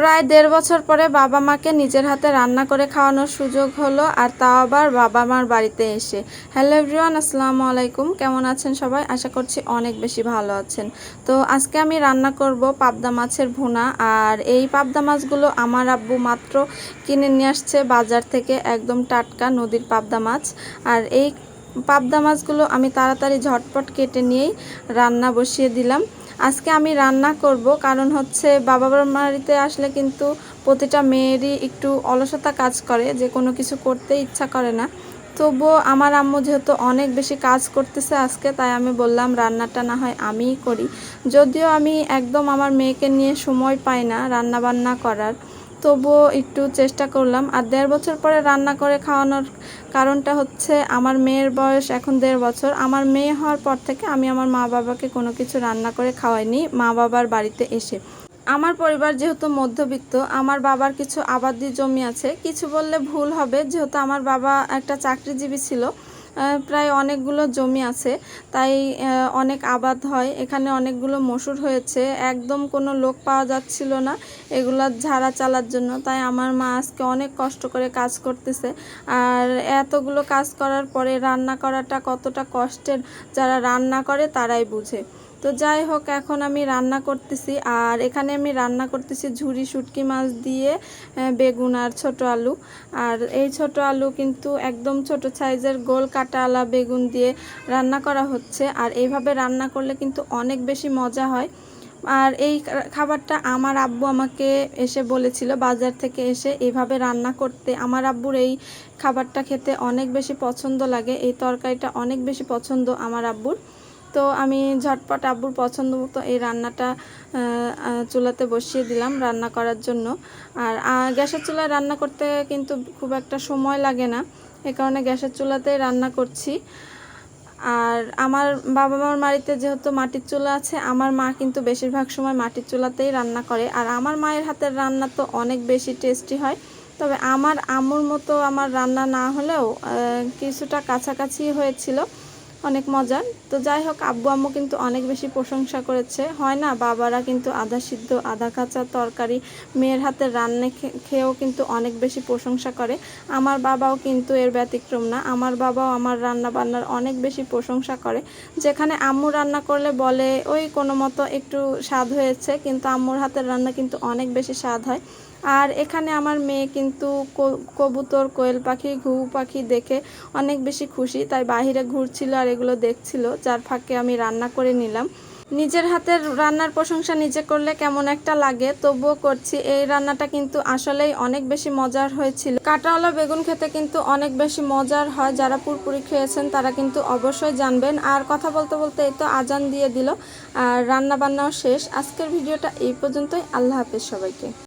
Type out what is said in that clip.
প্রায় দেড় বছর পরে বাবা মাকে নিজের হাতে রান্না করে খাওয়ানোর সুযোগ হলো আর তাও আবার বাবা মার বাড়িতে এসে। হ্যালো এভরিওয়ান, আসসালামু আলাইকুম। কেমন আছেন সবাই? আশা করছি অনেক বেশি ভালো আছেন। তো আজকে আমি রান্না করব পাবদা মাছের ভুনা আর এই পাবদা মাছগুলো আমার আব্বু মাত্র কিনে নিয়ে আসছে বাজার থেকে একদম টাটকা নদীর পাবদা মাছ। আর এই পাবদা মাছগুলো আমি তাড়াতাড়ি ঝটপট কেটে নিয়েই রান্না বসিয়ে দিলাম। আজকে আমি রান্না করব, কারণ হচ্ছে বাবা বাড়িতে আসলে কিন্তু প্রতিটা মেয়েরই একটু অলসতা কাজ করে, যে কোনো কিছু করতে ইচ্ছা করে না। তবুও আমার আম্মু যেহেতু অনেক বেশি কাজ করতেছে আজকে, তাই আমি বললাম রান্নাটা না হয় আমিই করি। যদিও আমি একদম আমার মেয়েকে নিয়ে সময় পাই না রান্না বান্না করার। তবুও একটু চেষ্টা করলাম। আর দেড় বছর পরে রান্না করে খাওয়ানোর কারণটা হচ্ছে আমার মেয়ের বয়স এখন দেড় বছর। আমার মেয়ে হওয়ার পর থেকে আমি আমার মা বাবাকে কোনো কিছু রান্না করে খাওয়াইনি, মা বাবার বাড়িতে এসে। আমার পরিবার যেহেতু মধ্যবিত্ত, আমার বাবার কিছু আবাদি জমি আছে। কিছু বললে ভুল হবে, যেহেতু আমার বাবা একটা চাকরিজীবী ছিল। প্রায় অনেকগুলো জমি আছে। তাই অনেক আবাদ হয়। এখানে অনেকগুলো মসুর হয়েছে। একদম কোনো লোক পাওয়া যাচ্ছিল না এগুলো ঝাড়া চালার জন্য। তাই আমার মা আজকে অনেক কষ্ট করে কাজ করতেছে। আর এতগুলো কাজ করার পরে রান্না করাটা কতটা কষ্টের, যারা রান্না করে তারাই বুঝে। তো যাই হোক, এখন আমি রান্না করতেছি। আর এখানে আমি রান্না করতেছি ঝুরি শুটকি মাছ দিয়ে বেগুন আর ছোট আলু। আর এই ছোট আলু কিন্তু একদম ছোট সাইজের গোল কাটাওয়ালা বেগুন দিয়ে রান্না করা হচ্ছে। আর এইভাবে রান্না করলে কিন্তু অনেক বেশি মজা হয়। আর এই খাবারটা আমার আব্বু আমাকে এসে বলেছিল, বাজার থেকে এসে এভাবে রান্না করতে। আমার আব্বুর এই খাবারটা খেতে অনেক বেশি পছন্দ লাগে, এই তরকারিটা অনেক বেশি পছন্দ আমার আব্বুর। তো আমি ঝটপট আব্বুর পছন্দ মতো এই রান্নাটা চুলাতে বসিয়ে দিলাম রান্না করার জন্য। আর গ্যাসের চুলায় রান্না করতে কিন্তু খুব একটা সময় লাগে না। এ কারণে গ্যাসের চুলাতেই রান্না করছি। আর আমার বাবা মার বাড়িতে যেহেতু মাটির চুলা আছে, আমার মা কিন্তু বেশিরভাগ সময় মাটির চুলাতেই রান্না করে। আর আমার মায়ের হাতের রান্না তো অনেক বেশি টেস্টি হয়। তবে আমার আম্মুর মতো আমার রান্না না হলেও কিছুটা কাছাকাছি হয়েছিল। অনেক মজার তো যাই হোক, আব্বু আম্মু কিন্তু অনেক বেশি প্রশংসা করেছে। হয় না, বাবারা কিন্তু আধা সিদ্ধ আধা কাঁচা তরকারি, মেয়ের হাতের রান্না খেয়েও কিন্তু অনেক বেশি প্রশংসা করে। আমার বাবাও কিন্তু এর ব্যতিক্রম না। আমার বাবাও আমার রান্না বান্নার অনেক বেশি প্রশংসা করে। যেখানে আম্মু রান্না করলে বলে, ওই কোনো মতো একটু স্বাদ হয়েছে। কিন্তু আম্মুর হাতের রান্না কিন্তু অনেক বেশি স্বাদ হয়। আর এখানে আমার মেয়ে কিন্তু কবুতর, কোয়েল পাখি, ঘুঘু পাখি দেখে অনেক বেশি খুশি। তাই বাহিরে ঘুরছিল আর এগুলো দেখছিল, যার ফাঁকে আমি রান্না করে নিলাম। নিজের হাতের রান্নার প্রশংসা নিজে করলে কেমন একটা লাগে, তবুও করছি। এই রান্নাটা কিন্তু আসলেই অনেক বেশি মজার হয়েছিল। কাঁটাওয়ালা বেগুন খেতে কিন্তু অনেক বেশি মজার হয়। যারা পুরপুরি খেয়েছেন তারা কিন্তু অবশ্যই জানবেন। আর কথা বলতে বলতে এই তো আজান দিয়ে দিল। আর রান্না বান্নাও শেষ। আজকের ভিডিওটা এই পর্যন্তই। আল্লাহ হাফেজ সবাইকে।